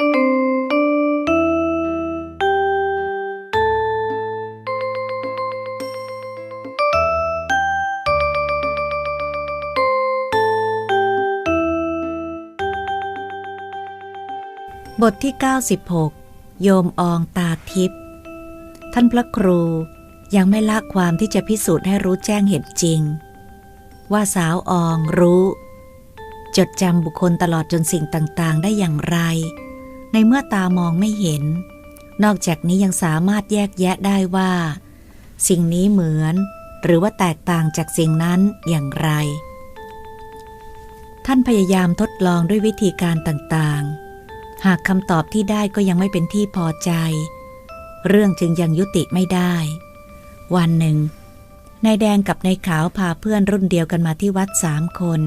บทที่ 96 โยมอองตาทิพย์ท่านพระครูยังไม่ละความที่จะพิสูจน์ให้รู้แจ้งเห็นจริง ว่าสาวอองรู้ จดจำบุคคลตลอดจนสิ่งต่างๆ ได้อย่างไร ในเมื่อตามองไม่เห็น นอกจากนี้ยังสามารถแยกแยะได้ว่า สิ่งนี้เหมือน หรือว่าแตกต่างจากสิ่งนั้นอย่างไร ท่านพยายามทดลองด้วยวิธีการต่างๆ หากคำตอบที่ได้ก็ยังไม่เป็นที่พอใจ เรื่องจึงยังยุติไม่ได้ วันหนึ่งนายแดงกับนายขาวพาเพื่อนรุ่นเดียวกันมาที่วัดสามคน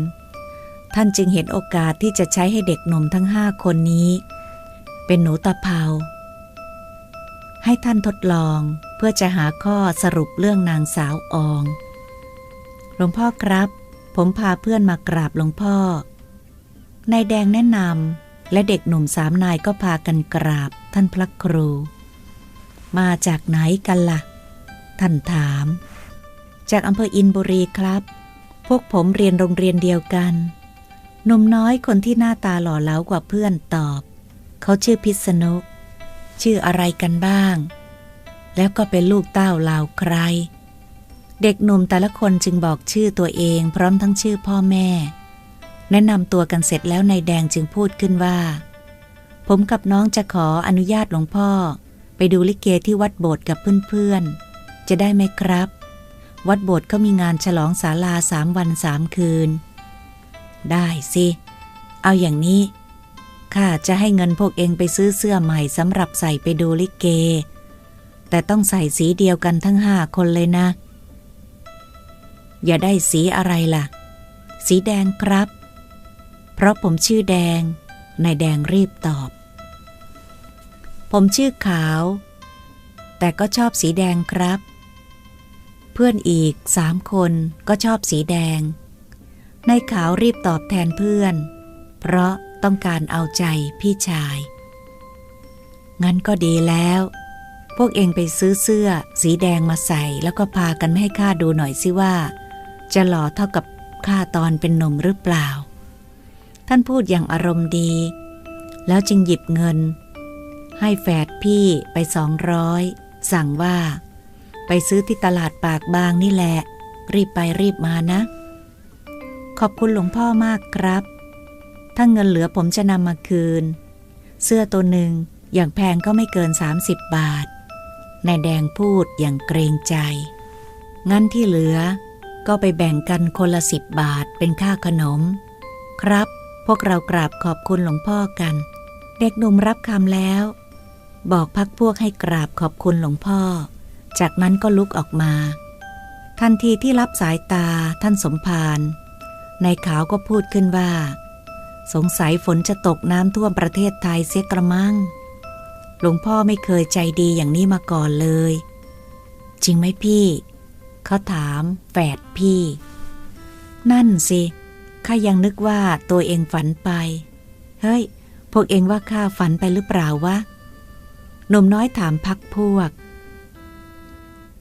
ท่านจึงเห็นโอกาสที่จะใช้ให้เด็กหนุ่มทั้งห้าคนนี้ เป็นหนูตะเภาให้ท่านทดลองเพื่อจะหาข้อสรุปเรื่องนางสาวออง หลวงพ่อครับ ผมพาเพื่อนมากราบหลวงพ่อ นายแดงแนะนำและเด็กหนุ่มสามนายก็พากันกราบท่านพระครู มาจากไหนกันละ่ะ ท่านถาม จากอำเภออินบุรีครับ พวกผมเรียนโรงเรียนเดียวกัน หนุ่มน้อยคนที่หน้าตาหล่อเหลากว่าเพื่อนตอบ เขาชื่อพิษณุชื่ออะไรกันบ้าง แล้วก็เป็นลูกเต้าเหล่าใคร เด็กหนุ่มแต่ละคนจึงบอกชื่อตัวเองพร้อมทั้งชื่อพ่อแม่ แนะนำตัวกันเสร็จแล้วนายแดงจึงพูดขึ้นว่า ผมกับน้องจะขออนุญาตหลวงพ่อ ไปดูลิเกที่วัดโบสถ์กับเพื่อนๆ จะได้ไหมครับ วัดโบสถ์เขามีงานฉลองศาลาสามวันสามคืน ได้สิ เอาอย่างนี้ ข้าจะให้เงินพวกเองไปซื้อเสื้อใหม่สำหรับใส่ไปดูลิเก แต่ต้องใส่สีเดียวกันทั้งห้าคนเลยนะ อย่าได้สีอะไรล่ะ สีแดงครับ เพราะผมชื่อแดง นายแดงรีบตอบ ผมชื่อขาว แต่ก็ชอบสีแดงครับ เพื่อนอีกสามคนก็ชอบสีแดงนายขาวรีบตอบแทนเพื่อน เพราะ ต้องการเอาใจพี่ชาย งั้นก็ดีแล้ว พวกเองไปซื้อเสื้อ สีแดงมาใส่แล้วก็พากันไม่ให้ข้าดูหน่อยสิว่า จะหล่อเท่ากับข้าตอนเป็นหนุ่มหรือเปล่า ท่านพูดอย่างอารมณ์ดี แล้วจึงหยิบเงิน ให้แฝดพี่ไปสองร้อยสั่งว่า ไปซื้อที่ตลาดปากบางนี่แหละ รีบไปรีบมานะ ขอบคุณหลวงพ่อมากครับ ถ้าเงินเหลือผมจะนำมาคืน เสื้อตัวหนึ่งอย่างแพงก็ไม่เกิน 30 บาท นายแดงพูดอย่างเกรงใจ งั้นที่เหลือ ก็ไปแบ่งกันคนละสิบบาทเป็นค่าขนม ครับ พวกเรากราบขอบคุณหลวงพ่อกัน เด็กหนุ่มรับคำแล้ว บอกพักพวกให้กราบขอบคุณหลวงพ่อ จากนั้นก็ลุกออกมา ทันทีที่รับสายตาท่านสมภารนายขาวก็พูดขึ้นว่า สงสัยฝนจะตกน้ำท่วมประเทศไทยเสียกระมัง หลวงพ่อไม่เคยใจดีอย่างนี้มาก่อนเลย จริงไหมพี่ เขาถามแฝดพี่ นั่นสิข้ายังนึกว่าตัวเองฝันไป เฮ้ย พวกเองว่าข้าฝันไปหรือเปล่าวะหนุ่มน้อยถามพักพวก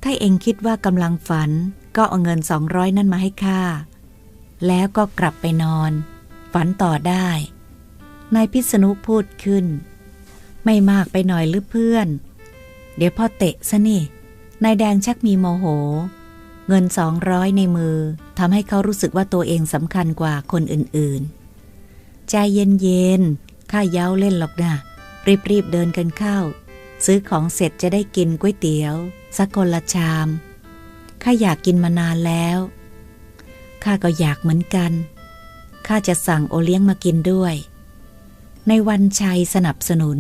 ถ้าเองคิดว่ากำลังฝันก็เอาเงินสองร้อยนั่นมาให้ข้า แล้วก็กลับไปนอน ฝันต่อได้ นายพิษณุพูดขึ้น ไม่มากไปหน่อยหรือเพื่อน เดี๋ยวพ่อเตะซะนี่ นายแดงชักมีโมโห เงินสองร้อยในมือทำให้เขารู้สึกว่าตัวเองสำคัญกว่าคนอื่นๆ ใจเย็นๆ ข้าเย้าเล่นหรอกนะ รีบๆ เดินกันเข้า ซื้อของเสร็จจะได้กินก๋วยเตี๋ยวสักคนละชาม ข้าอยากกินมานานแล้ว ข้าก็อยากเหมือนกัน ข้าจะสั่งโอเลี้ยงมากินด้วย ในวันชัยสนับสนุน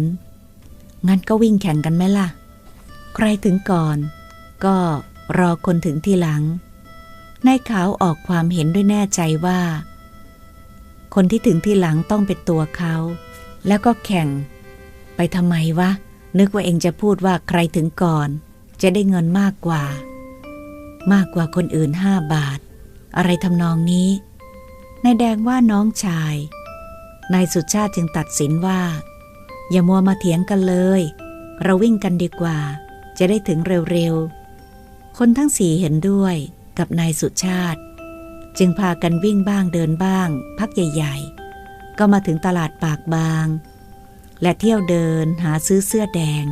งั้นก็วิ่งแข่งกันไหมล่ะ ใครถึงก่อน ก็รอคนถึงทีหลัง นายขาวออกความเห็นด้วยแน่ใจว่า คนที่ถึงทีหลังต้องเป็นตัวเขา แล้วก็แข่ง ไปทำไมวะ นึกว่าเองจะพูดว่าใครถึงก่อน จะได้เงินมากกว่า มากกว่าคนอื่นห้าบาท อะไรทำนองนี้ นายแดงว่าน้องชาย นายสุชาติจึงตัดสินว่า อย่ามัวมาเถียงกันเลย เราวิ่งกันดีกว่า จะได้ถึงเร็วๆ คนทั้งสี่เห็นด้วยกับนายสุชาติ จึงพากันวิ่งบ้างเดินบ้าง พักใหญ่ๆ ก็มาถึงตลาดปากบาง และเที่ยวเดินหาซื้อเสื้อแดง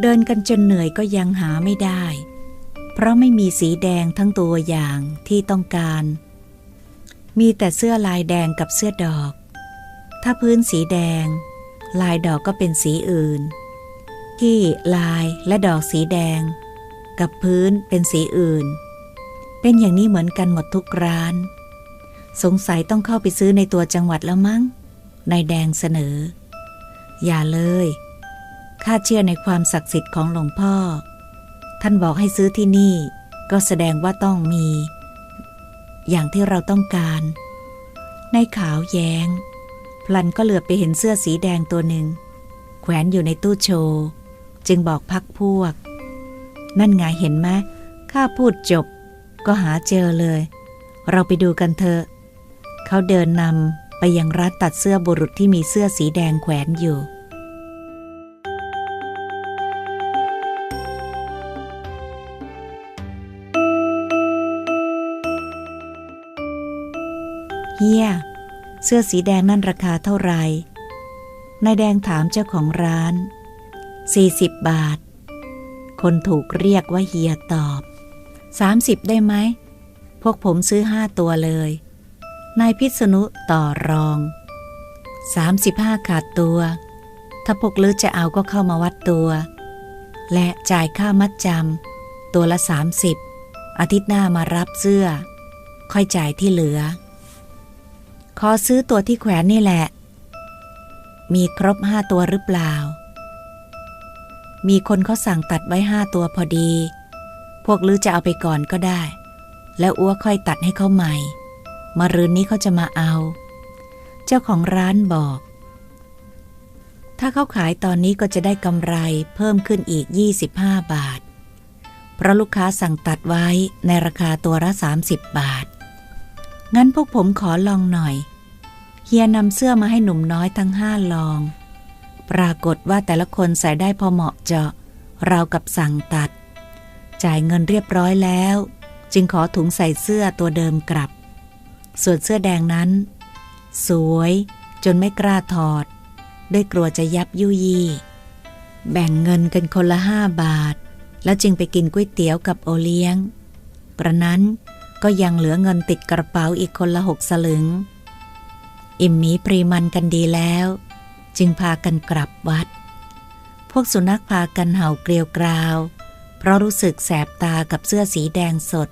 เดินกันจนเหนื่อยก็ยังหาไม่ได้ เพราะไม่มีสีแดงทั้งตัวอย่างที่ต้องการ มีแต่เสื้อลายแดงกับเสื้อดอก ถ้าพื้นสีแดง ลายดอกก็เป็นสีอื่น ที่ลายและดอกสีแดง กับพื้นเป็นสีอื่น เป็นอย่างนี้เหมือนกันหมดทุกร้าน สงสัยต้องเข้าไปซื้อในตัวจังหวัดแล้วมั้งนายแดงเสนอ อย่าเลยข้าเชื่อในความศักดิ์สิทธิ์ของหลวงพ่อ ท่านบอกให้ซื้อที่นี่ ก็แสดงว่าต้องมี อย่างที่เราต้องการในขาวแยง้ง พลันก็เหลือบไปเห็นเสื้อสีแดงตัวหนึ่ง แขวนอยู่ในตู้โชว์ จึงบอกพักพวก นั่นไงเห็นไหมข้าพูดจบ ก็หาเจอเลย เราไปดูกันเถอะ เขาเดินนำไปยังร้านตัดเสื้อบุรุษที่มีเสื้อสีแดงแขวนอยู่ เฮียเสื้อสีแดงนั่นราคาเท่าไหร่นายแดงถามเจ้าของร้าน 40 บาท คนถูกเรียกว่าเฮียตอบ 30 ได้ไหม พวกผมซื้อห้าตัวเลย นายพิษณุต่อรอง 35 ขาดตัว ถ้าพวกลือจะเอาก็เข้ามาวัดตัว และจ่ายค่ามัดจำตัวละ 30 อาทิตย์หน้ามารับเสื้อ ค่อยจ่ายที่เหลือ ขอซื้อตัวที่แขวนนี่แหละ มีครบห้าตัวหรือเปล่า มีคนเขาสั่งตัดไว้ห้าตัวพอดี พวกลือจะเอาไปก่อนก็ได้ แล้วอ้วค่อยตัดให้เขาใหม่ มารืนนี้เขาจะมาเอา เจ้าของร้านบอก ถ้าเขาขายตอนนี้ก็จะได้กำไรเพิ่มขึ้นอีก 25 บาท เพราะลูกค้าสั่งตัดไว้ในราคาตัวละ30 บาทงั้นพวกผมขอลองหน่อย ฮียนำเสื้อมาให้หนุ่มน้อยทั้งห้าลอง ปรากฏว่าแต่ละคนใส่ได้พอเหมาะเจาะราวกับสั่งตัด จ่ายเงินเรียบร้อยแล้ว จึงขอถุงใส่เสื้อตัวเดิมกลับ ส่วนเสื้อแดงนั้น สวยจนไม่กล้าถอด ด้วยกลัวจะยับยุยี่แบ่งเงินกันคนละห้าบาท แล้วจึงไปกินก๋วยเตี๋ยวกับโอเลี้ยง กระนั้นก็ยังเหลือเงินติดกระเป๋าอีกคนละหกสลึง อิ่มหมีปรีมันกันดีแล้ว จึงพากันกลับวัด พวกสุนัขพากันเห่าเกลียวกราว เพราะรู้สึกแสบตากับเสื้อสีแดงสด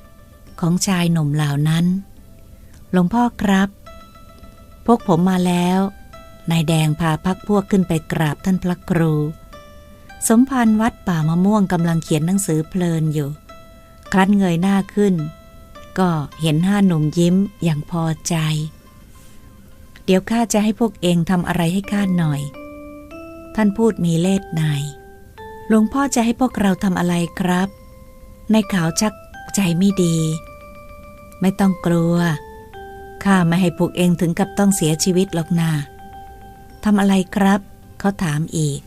ของชายหนุ่มเหล่านั้น หลวงพ่อครับ พวกผมมาแล้ว นายแดงพาพักพวกขึ้นไปกราบท่านพระครู สมภารวัดป่ามะม่วงกำลังเขียนหนังสือเพลินอยู่ ครั้นเงยหน้าขึ้น ก็เห็นห้าหนุ่มยิ้มอย่างพอใจ เดี๋ยวข้าจะให้พวกเองทำอะไรให้ข้าหน่อย ท่านพูดมีเล่ห์ในหลวงพ่อจะให้พวกเราทำอะไรครับ ในขาวชักใจไม่ดี ไม่ต้องกลัว ข้าไม่ให้พวกเองถึงกับต้องเสียชีวิตหรอกนาทำอะไรครับ เขาถามอีก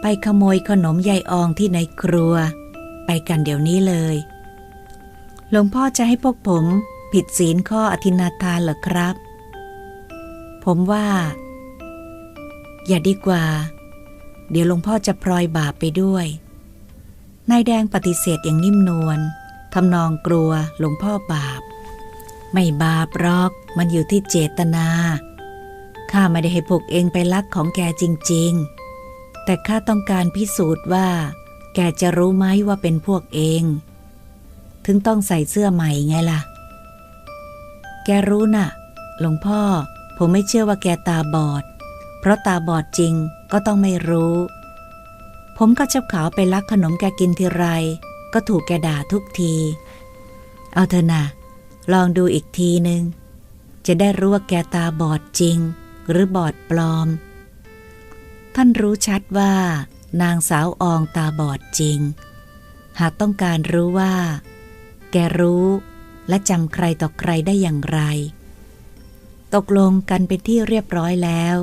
ไปขโมยขนมยายอองที่ในครัว ไปกันเดี๋ยวนี้เลย หลวงพ่อจะให้พวกผมผิดศีลข้ออธินาทานเหรอครับ ผมว่า อย่าดีกว่า เดี๋ยวหลวงพ่อจะพลอยบาปไปด้วย นายแดงปฏิเสธอย่างนิ่มนวลทำนองกลัวหลวงพ่อบาป ไม่บาปหรอก มันอยู่ที่เจตนา ข้าไม่ได้ให้พวกเองไปลักของแกจริง ๆ แต่ข้าต้องการพิสูจน์ว่า แกจะรู้ไหมว่าเป็นพวกเอง ถึงต้องใส่เสื้อใหม่ไงล่ะ แกรู้น่ะ หลวงพ่อ ผมไม่เชื่อว่าแกตาบอด เพราะตาบอดจริงก็ต้องไม่รู้ ผมก็เจ้าขาวไปลักขนมแกกินทีไร ก็ถูกแกด่าทุกที เอาเถอะนะลองดูอีกทีหนึ่งจะได้รู้ว่าแกตาบอดจริง หรือบอดปลอม ท่านรู้ชัดว่า นางสาวอองตาบอดจริง หากต้องการรู้ว่า แกรู้และจำใครต่อใครได้อย่างไร ตกลงกันเป็นที่เรียบร้อยแล้ว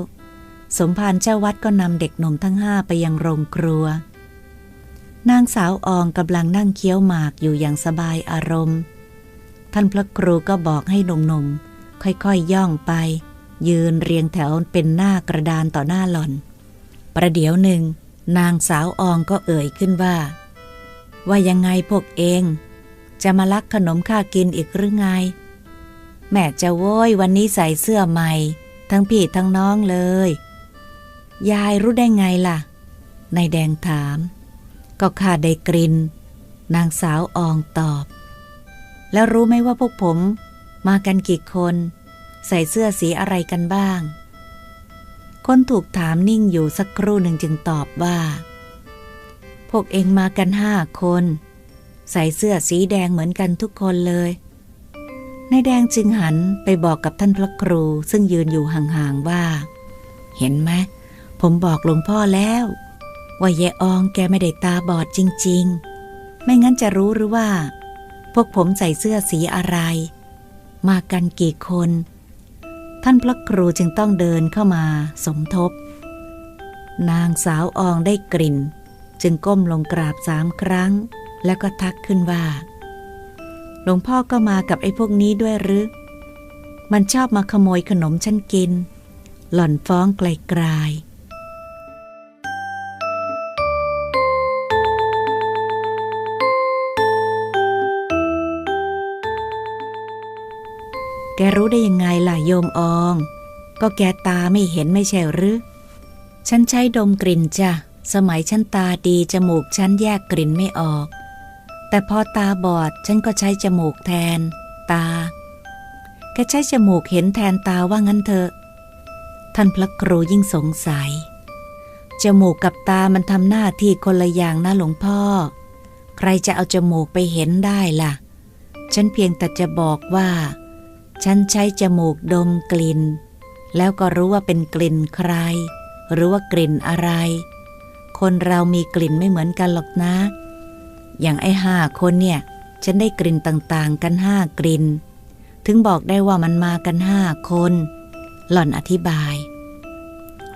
สมภารเจ้าวัดก็นำเด็กหนุ่มทั้งห้าไปยังโรงครัว นางสาวอองกำลังนั่งเคี้ยวหมากอยู่อย่างสบายอารมณ์ ท่านพระครูก็บอกให้หนุ่มๆค่อยๆยย่องไป ยืนเรียงแถวเป็นหน้ากระดานต่อหน้าหล่อน ประเดี๋ยวหนึ่ง นางสาวอองก็เอ่ยขึ้นว่า ว่ายังไงพวกเอง จะมาลักขนมข้ากินอีกหรือไง แม่จะโว้ยวันนี้ใส่เสื้อใหม่ ทั้งพี่ทั้งน้องเลย ยายรู้ได้ไงล่ะ นายแดงถาม ก็ข้าได้กลิ่น นางสาวอองตอบ แล้วรู้ไหมว่าพวกผม มากันกี่คน ใส่เสื้อสีอะไรกันบ้าง คนถูกถามนิ่งอยู่สักครู่หนึ่งจึงตอบว่า พวกเองมากันห้าคน ใส่เสื้อสีแดงเหมือนกันทุกคนเลย นายแดงจึงหันไปบอกกับท่านพระครูซึ่งยืนอยู่ห่างๆว่า เห็นไหมผมบอกหลวงพ่อแล้ว ว่าเยอองแกไม่ได้ตาบอดจริง ๆ ไม่งั้นจะรู้หรือว่า พวกผมใส่เสื้อสีอะไร มากันกี่คน ท่านพระครูจึงต้องเดินเข้ามาสมทบ นางสาวอองได้กลิ่น จึงก้มลงกราบสามครั้ง แล้วก็ทักขึ้นว่า หลวงพ่อก็มากับไอ้พวกนี้ด้วยหรือ มันชอบมาขโมยขนมฉันกิน หล่อนฟ้องไกลๆแกรู้ได้ยังไงล่ะโยมออง ก็แกตาไม่เห็นไม่ใช่หรือ ฉันใช้ดมกลิ่นจ้ะ สมัยฉันตาดีจมูกฉันแยกกลิ่นไม่ออก แต่พอตาบอดฉันก็ใช้จมูกแทน ตา แกใช้จมูกเห็นแทนตาว่างั้นเถอะ ท่านพระครูยิ่งสงสัย จมูกกับตามันทำหน้าที่คนละอย่างนะหลวงพ่อ ใครจะเอาจมูกไปเห็นได้ล่ะ ฉันเพียงแต่จะบอกว่า ฉันใช้จมูกดมกลิ่น แล้วก็รู้ว่าเป็นกลิ่นใคร หรือว่ากลิ่นอะไร คนเรามีกลิ่นไม่เหมือนกันหรอกนะ อย่างไอ้ห้าคนเนี่ย ฉันได้กลิ่นต่างๆ กันห้ากลิ่น ถึงบอกได้ว่ามันมากันห้าคน หล่อนอธิบาย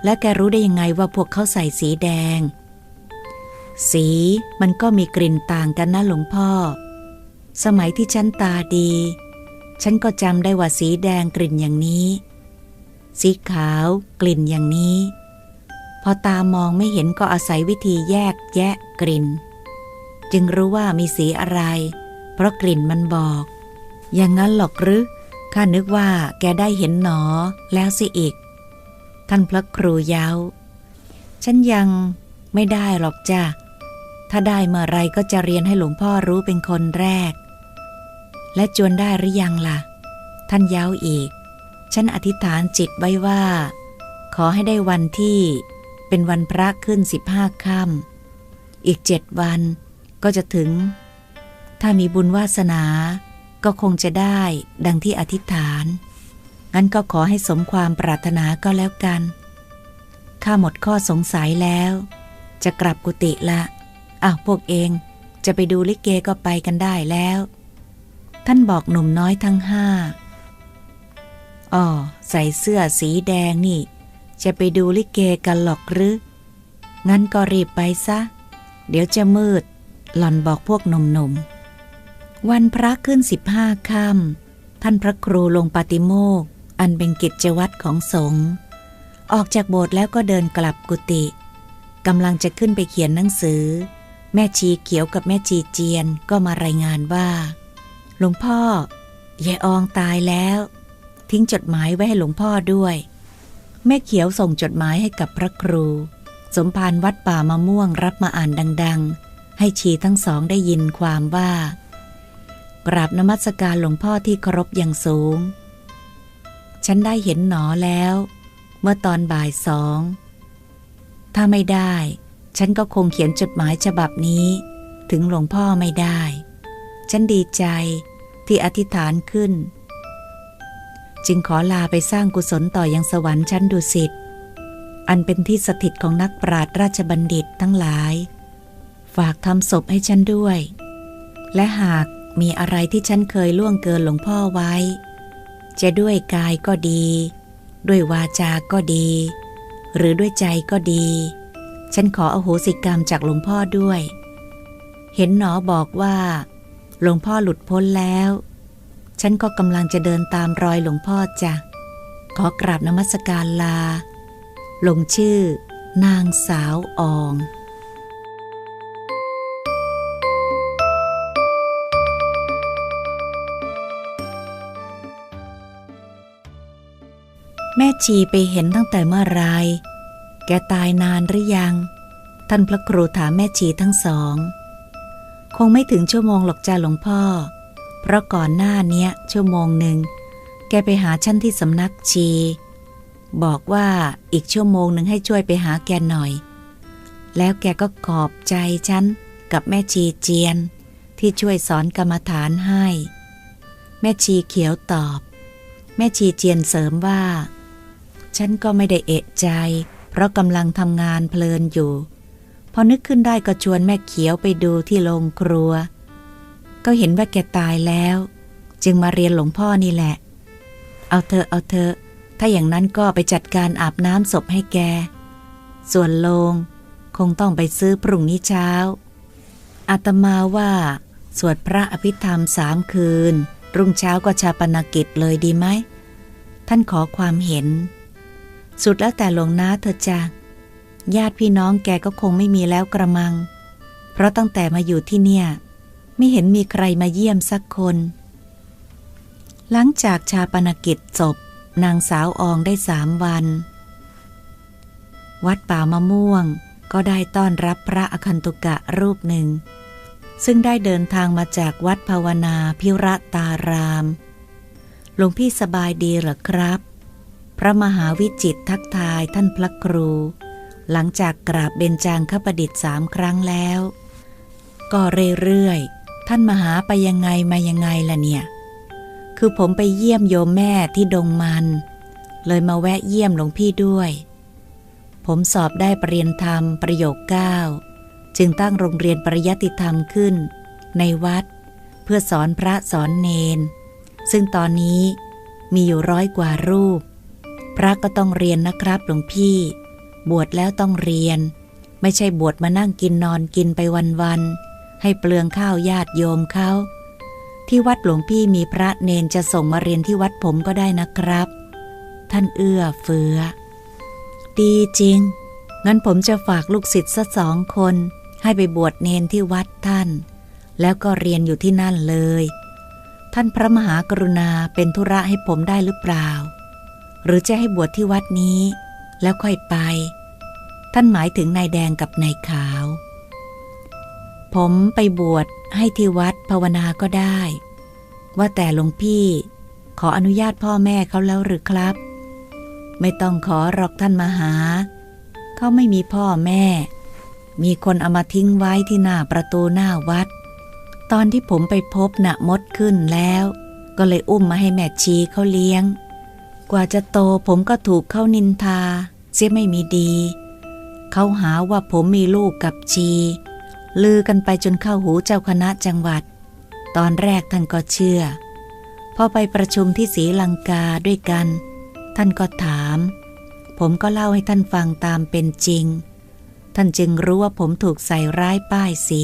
และแกรู้ได้ยังไงว่าพวกเขาใส่สีแดง สีมันก็มีกลิ่นต่างกันนะหลวงพ่อ สมัยที่ฉันตาดี ฉันก็จำได้ว่าสีแดงกลิ่นอย่างนี้ สีขาวกลิ่นอย่างนี้ พอตามองไม่เห็นก็อาศัยวิธีแยกแยะกลิ่น จึงรู้ว่ามีสีอะไร เพราะกลิ่นมันบอก อย่างนั้นหรอกหรือข้านึกว่าแกได้เห็นหนอแล้วสิอีก ท่านพระครูยาวฉันยังไม่ได้หรอกจ้ะ ถ้าได้เมื่อไรก็จะเรียนให้หลวงพ่อรู้เป็นคนแรก และจวนได้หรือยังละ่ะ ท่านย้าอีก ฉันอธิษฐานจิตไว้ว่า ขอให้ได้วันที่เป็นวันพระขึ้นสิบห้าค่ำอีกเจ็ดวัน ก็จะถึง ถ้ามีบุญวาสนา ก็คงจะได้ดังที่อธิษฐาน งั้นก็ขอให้สมความปรารถนาก็แล้วกัน ข้าหมดข้อสงสัยแล้ว จะกลับกุฏิละอ้าวพวกเองจะไปดูลิเกก็ไปกันได้แล้ว ท่านบอกหนุ่มน้อยทั้งห้าอ๋อใส่เสื้อสีแดงนี่ จะไปดูลิเกกันหรอกหรือ งั้นก็รีบไปซะ เดี๋ยวจะมืด หล่อนบอกพวกหนุ่มๆวันพระขึ้นสิบห้าค่ำท่านพระครูลงปฏิโมก อันเป็นกิจวัตรของสงฆ์ออกจากโบสถ์แล้วก็เดินกลับกุฏิกำลังจะขึ้นไปเขียนหนังสือ แม่ชีเขียวกับแม่ชีเจียนก็มารายงานว่าหลวงพ่อยายอองตายแล้ว ทิ้งจดหมายไว้ให้หลวงพ่อด้วย แม่เขียวส่งจดหมายให้กับพระครู สมภารวัดป่ามะม่วงรับมาอ่านดัง ๆ ให้ชีทั้งสองได้ยินความว่า กราบนมัสการหลวงพ่อที่เคารพอย่างสูง ฉันได้เห็นหนอแล้ว เมื่อตอนบ่ายสอง ถ้าไม่ได้ ฉันก็คงเขียนจดหมายฉบับนี้ ถึงหลวงพ่อไม่ได้ ฉันดีใจที่อธิษฐานขึ้น จึงขอลาไปสร้างกุศลต่อยังสวรรค์ชั้นดุสิตอันเป็นที่สถิตของนักปราชญ์ราชบัณฑิตทั้งหลาย ฝากทำศพให้ฉันด้วย และหากมีอะไรที่ฉันเคยล่วงเกินหลวงพ่อไว้ จะด้วยกายก็ดี ด้วยวาจาก็ดี หรือด้วยใจก็ดี ฉันขออโหสิกรรมจากหลวงพ่อด้วย เห็นหนอบอกว่า หลวงพ่อหลุดพ้นแล้ว ฉันก็กำลังจะเดินตามรอยหลวงพ่อจ้ะขอกราบนมัสการลา ลงชื่อนางสาวออง แม่ชีไปเห็นตั้งแต่เมื่อไร แกตายนานหรือยัง ท่านพระครูถามแม่ชีทั้งสอง คงไม่ถึงชั่วโมงหรอกจ้าหลวงพ่อ เพราะก่อนหน้าเนี้ยชั่วโมงหนึ่ง แกไปหาฉันที่สำนักชี บอกว่าอีกชั่วโมงหนึ่งให้ช่วยไปหาแกหน่อย แล้วแกก็ขอบใจฉันกับแม่ชีเจียน ที่ช่วยสอนกรรมฐานให้ แม่ชีเขียวตอบ แม่ชีเจียนเสริมว่า ฉันก็ไม่ได้เอะใจ เพราะกำลังทำงานเพลินอยู่ พอนึกขึ้นได้ก็ชวนแม่เขียวไปดูที่โรงครัว ก็เห็นว่าแกตายแล้ว จึงมาเรียนหลวงพ่อนี่แหละ เอาเธอเอาเธอ ถ้าอย่างนั้นก็ไปจัดการอาบน้ำศพให้แก ส่วนโลงคงต้องไปซื้อพรุ่งนี้เช้า อาตมาว่า สวดพระอภิธรรมสามคืน รุ่งเช้าก็ชาปนกิจเลยดีไหม ท่านขอความเห็น สุดแล้วแต่หลวงนาเธอจะญาติพี่น้องแกก็คงไม่มีแล้วกระมัง เพราะตั้งแต่มาอยู่ที่เนี่ย ไม่เห็นมีใครมาเยี่ยมสักคน หลังจากชาปนกิจศพนางสาวอองได้สามวัน วัดป่ามะม่วงก็ได้ต้อนรับพระอคันตุกะรูปหนึ่ง ซึ่งได้เดินทางมาจากวัดภาวนาพิระตาราม หลวงพี่สบายดีหรอครับ พระมหาวิจิตทักทายท่านพระครู หลังจากกราบเบญจางคประดิษฐ์สามครั้งแล้ว ก็เรื่อยๆ ท่านมหาไปยังไงมายังไงล่ะเนี่ย คือผมไปเยี่ยมโยมแม่ที่ดงมัน เลยมาแวะเยี่ยมหลวงพี่ด้วย ผมสอบได้ปรริญญาธรรมประโยคเก้าจึงตั้งโรงเรียนปริยัติธรรมขึ้น ในวัด เพื่อสอนพระสอนเนน ซึ่งตอนนี้มีอยู่ร้อยกว่ารูป พระก็ต้องเรียนนะครับหลวงพี่ บวชแล้วต้องเรียน ไม่ใช่บวชมานั่งกินนอนกินไปวันๆให้เปลืองข้าวญาติโยมเขาที่วัดหลวงพี่มีพระเนนจะส่งมาเรียนที่วัดผมก็ได้นะครับ ท่านเอื้อเฟือ ดีจริง งั้นผมจะฝากลูกศิษย์สักสองคน ให้ไปบวชเนนที่วัดท่าน แล้วก็เรียนอยู่ที่นั่นเลย ท่านพระมหากรุณาเป็นธุระให้ผมได้หรือเปล่า หรือจะให้บวชที่วัดนี้ แล้วค่อยไป ท่านหมายถึงนายแดงกับนายขาว ผมไปบวชให้ที่วัดภาวนาก็ได้ ว่าแต่หลวงพี่ ขออนุญาตพ่อแม่เขาแล้วหรือครับ ไม่ต้องขอหรอกท่านมาหา เขาไม่มีพ่อแม่ มีคนเอามาทิ้งไว้ที่หน้าประตูหน้าวัด ตอนที่ผมไปพบน่ะมดขึ้นแล้ว ก็เลยอุ้มมาให้แม่ชีเขาเลี้ยง กว่าจะโตผมก็ถูกเข้านินทา เสียไม่มีดี เขาหาว่าผมมีลูกกับชี ลือกันไปจนเข้าหูเจ้าคณะจังหวัด ตอนแรกท่านก็เชื่อ พอไปประชุมที่ศรีลังกาด้วยกัน ท่านก็ถาม ผมก็เล่าให้ท่านฟังตามเป็นจริง ท่านจึงรู้ว่าผมถูกใส่ร้ายป้ายสี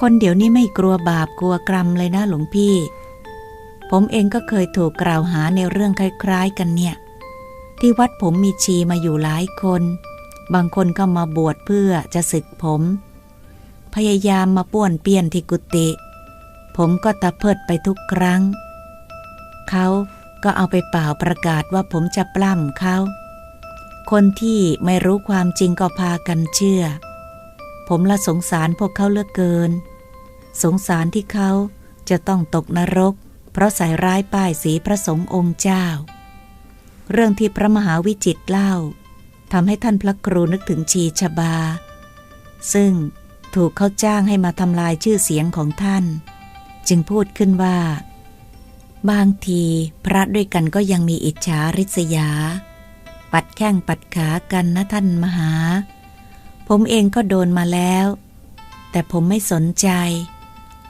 คนเดี๋ยวนี้ไม่กลัวบาปกลัวกรรมเลยนะหลวงพี่ ผมเองก็เคยถูกกล่าวหาในเรื่องคล้ายๆกันเนี่ย ที่วัดผมมีชีมาอยู่หลายคน บางคนก็มาบวชเพื่อจะศึกผม พยายามมาป้วนเปี้ยนที่กุฏิผมก็ตะเพิดไปทุกครั้ง เขาก็เอาไปเป่าประกาศว่าผมจะปล้ำเขา คนที่ไม่รู้ความจริงก็พากันเชื่อ ผมละสงสารพวกเขาเลือกเกิน สงสารที่เขาจะต้องตกนรก เพราะใส่ร้ายป้ายสีพระสงฆ์องค์เจ้า เรื่องที่พระมหาวิจิตเล่าทำให้ท่านพระครูนึกถึงชีชบา ซึ่งถูกเขาจ้างให้มาทำลายชื่อเสียงของท่าน จึงพูดขึ้นว่า บางทีพระด้วยกันก็ยังมีอิจฉาริษยา ปัดแข้งปัดขากันนะท่านมหา ผมเองก็โดนมาแล้ว แต่ผมไม่สนใจ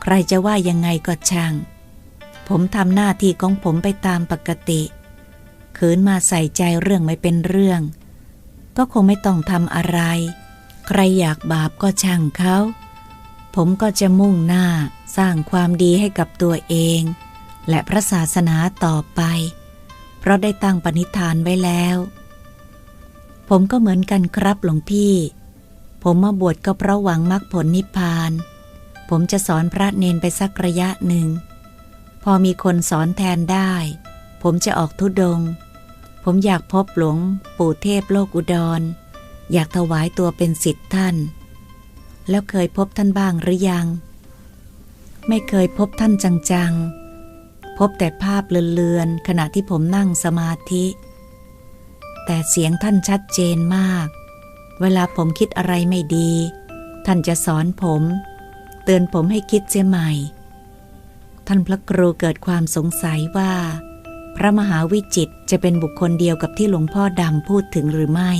ใครจะว่ายังไงก็ช่าง ผมทำหน้าที่ของผมไปตามปกติขืนมาใส่ใจเรื่องไม่เป็นเรื่อง ก็คงไม่ต้องทำอะไร ใครอยากบาปก็ช่างเขา ผมก็จะมุ่งหน้าสร้างความดีให้กับตัวเอง และพระศาสนาต่อไป เพราะได้ตั้งปณิธานไว้แล้ว ผมก็เหมือนกันครับหลวงพี่ ผมมาบวชก็เพราะหวังมรรคผลนิพพาน ผมจะสอนพระเนนไปสักระยะหนึ่ง พอมีคนสอนแทนได้ ผมจะออกทุดง ผมอยากพบหลวงปู่เทพโลกอุดร อยากถวายตัวเป็นสิทธิ์ท่าน แล้วเคยพบท่านบ้างหรือยัง ไม่เคยพบท่านจังๆ พบแต่ภาพเลือนๆขณะที่ผมนั่งสมาธิ แต่เสียงท่านชัดเจนมาก เวลาผมคิดอะไรไม่ดี ท่านจะสอนผม เตือนผมให้คิดเสียใหม่ ท่านพระครูเกิดความสงสัยว่า พระมหาวิจิตจะเป็นบุคคลเดียวกับที่หลวงพ่อดำพูดถึงหรือไม่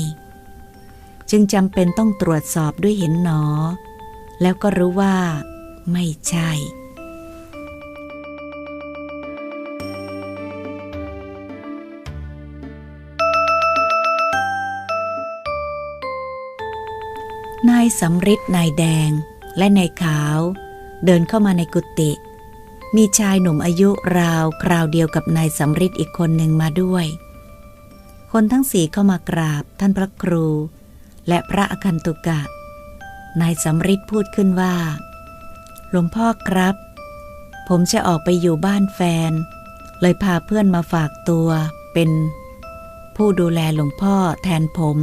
จึงจำเป็นต้องตรวจสอบด้วยเห็นหนอ แล้วก็รู้ว่า ไม่ใช่นายสำริดนายแดงและนายขาว เดินเข้ามาในกุฏิ มีชายหนุ่มอายุราวคราวเดียวกับนายสำริดอีกคนหนึ่งมาด้วย คนทั้งสี่เข้ามากราบท่านพระครู และพระอคันตุกะ นายสำริดพูดขึ้นว่า หลวงพ่อครับ ผมจะออกไปอยู่บ้านแฟน เลยพาเพื่อนมาฝากตัวเป็น ผู้ดูแลหลวงพ่อแทนผม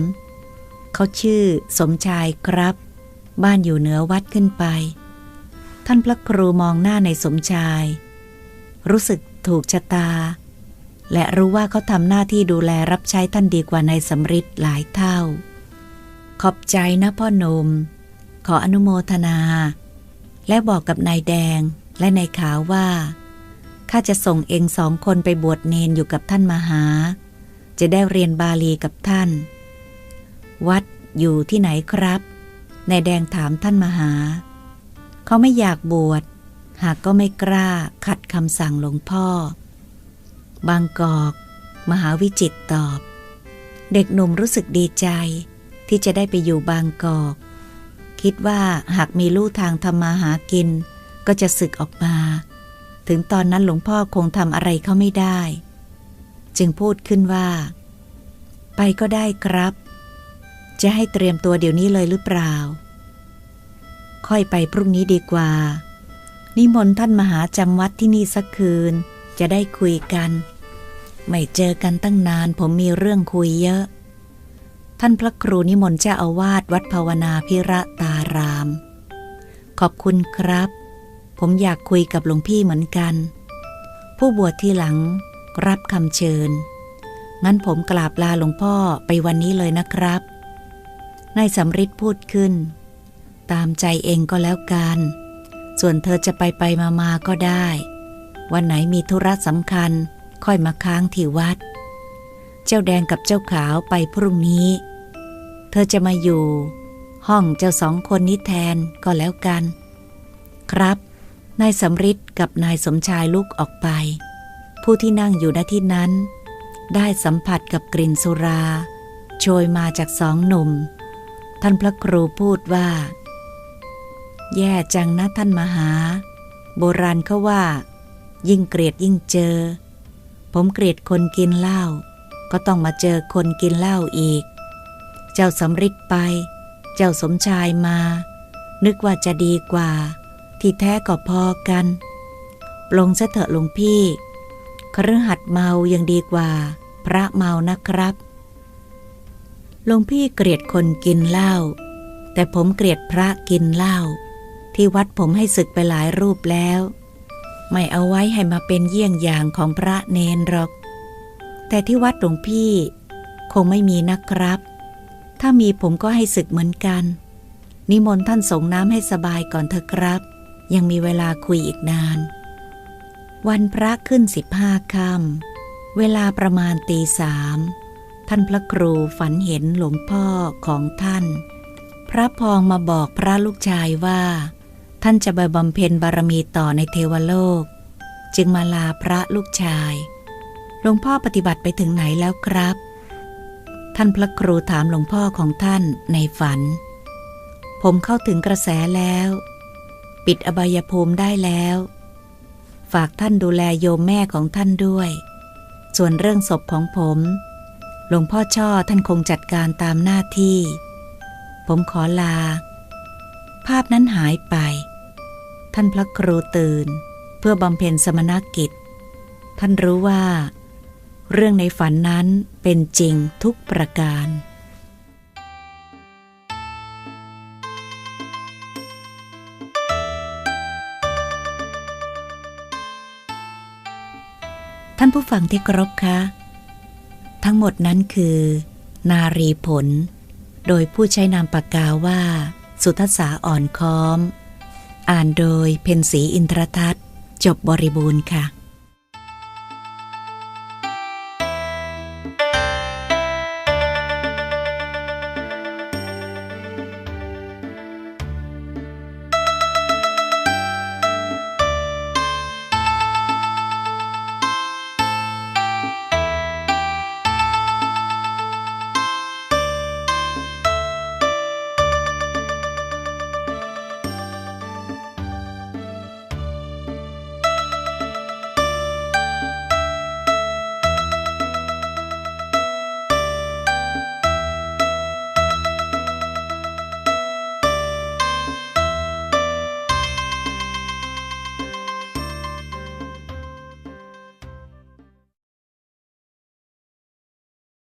เขาชื่อสมชายครับ บ้านอยู่เหนือวัดขึ้นไป ท่านพระครูมองหน้าในสมชาย รู้สึกถูกชะตา และรู้ว่าเขาทำหน้าที่ดูแลรับใช้ท่านดีกว่าในสำริดหลายเท่า ขอบใจนะพ่อหนม ขออนุโมทนา และบอกกับนายแดงและนายขาวว่าข้าจะส่งเองสองคนไปบวชเนนอยู่กับท่านมหา จะได้เรียนบาลีกับท่าน วัดอยู่ที่ไหนครับนายแดงถามท่านมหา เขาไม่อยากบวช หากก็ไม่กล้าขัดคำสั่งหลวงพ่อ บางกอก มหาวิจิตตอบ เด็กหนุ่มรู้สึกดีใจ ที่จะได้ไปอยู่บางกอก คิดว่าหากมีลู่ทางทำมาหากิน ก็จะสึกออกมา ถึงตอนนั้นหลวงพ่อคงทำอะไรเขาไม่ได้ จึงพูดขึ้นว่า ไปก็ได้ครับ จะให้เตรียมตัวเดี๋ยวนี้เลยหรือเปล่า ค่อยไปพรุ่งนี้ดีกว่า นิมนต์ท่านมหาจำวัดที่นี่สักคืน จะได้คุยกัน ไม่เจอกันตั้งนานผมมีเรื่องคุยเยอะ ท่านพระครูนิมนต์เจ้าอาวาสวัดภาวนาพิระตาราม ขอบคุณครับ ผมอยากคุยกับหลวงพี่เหมือนกัน ผู้บวชที่หลังรับคำเชิญ งั้นผมกราบลาหลวงพ่อไปวันนี้เลยนะครับ นายสำริดพูดขึ้น ตามใจเองก็แล้วกัน ส่วนเธอจะไปไปมามาก็ได้ วันไหนมีธุระสำคัญค่อยมาค้างที่วัด เจ้าแดงกับเจ้าขาวไปพรุ่งนี้ เธอจะมาอยู่ ห้องเจ้าสองคนนี้แทนก็แล้วกัน ครับนายสำริดกับนายสมชายลุกออกไป ผู้ที่นั่งอยู่ณที่นั้น ได้สัมผัสกับกลิ่นสุรา โชยมาจากสองหนุ่ม ท่านพระครูพูดว่า แย่จังนะท่านมหา โบราณเขาว่า ยิ่งเกลียดยิ่งเจอ ผมเกลียดคนกินเหล้าก็ต้องมาเจอคนกินเหล้าอีก เจ้าสำริดไป เจ้าสมชายมา นึกว่าจะดีกว่า ที่แท้ก็พอกันปลงซะเถอะหลวงพี่ครือหัดเมายังดีกว่า พระเมานะครับหลวงพี่เกลียดคนกินเหล้าแต่ผมเกลียดพระกินเหล้า ที่วัดผมให้ศึกไปหลายรูปแล้ว ไม่เอาไว้ให้มาเป็นเยี่ยงอย่างของพระเนนหรอก แต่ที่วัดหลวงพี่ คงไม่มีนะครับ ถ้ามีผมก็ให้ศึกเหมือนกัน นิมนต์ท่านส่งน้ำให้สบายก่อนเถอะครับ ยังมีเวลาคุยอีกนาน วันพระขึ้นสิบห้าค่ำเวลาประมาณตีสามท่านพระครูฝันเห็นหลวงพ่อของท่าน พระพองมาบอกพระลูกชายว่า ท่านจะไปบำเพ็ญบารมีต่อในเทวโลก จึงมาลาพระลูกชายหลวงพ่อปฏิบัติไปถึงไหนแล้วครับ ท่านพระครูถามหลวงพ่อของท่านในฝัน ผมเข้าถึงกระแสแล้ว ปิดอบายภูมิได้แล้ว ฝากท่านดูแลโยมแม่ของท่านด้วย ส่วนเรื่องศพของผม หลวงพ่อช่อท่านคงจัดการตามหน้าที่ ผมขอลา ภาพนั้นหายไป ท่านพระครูตื่น เพื่อบำเพ็ญสมณกิจ ท่านรู้ว่า เรื่องในฝันนั้นเป็นจริงทุกประการ ท่านผู้ฟังที่เคารพคะทั้งหมดนั้นคือ นารีผล โดยผู้ใช้นามปากกาว่า สุทัศสาอ่อนค้อม อ่านโดยเพนสีอินทรทัศน์ จบบริบูรณ์ค่ะ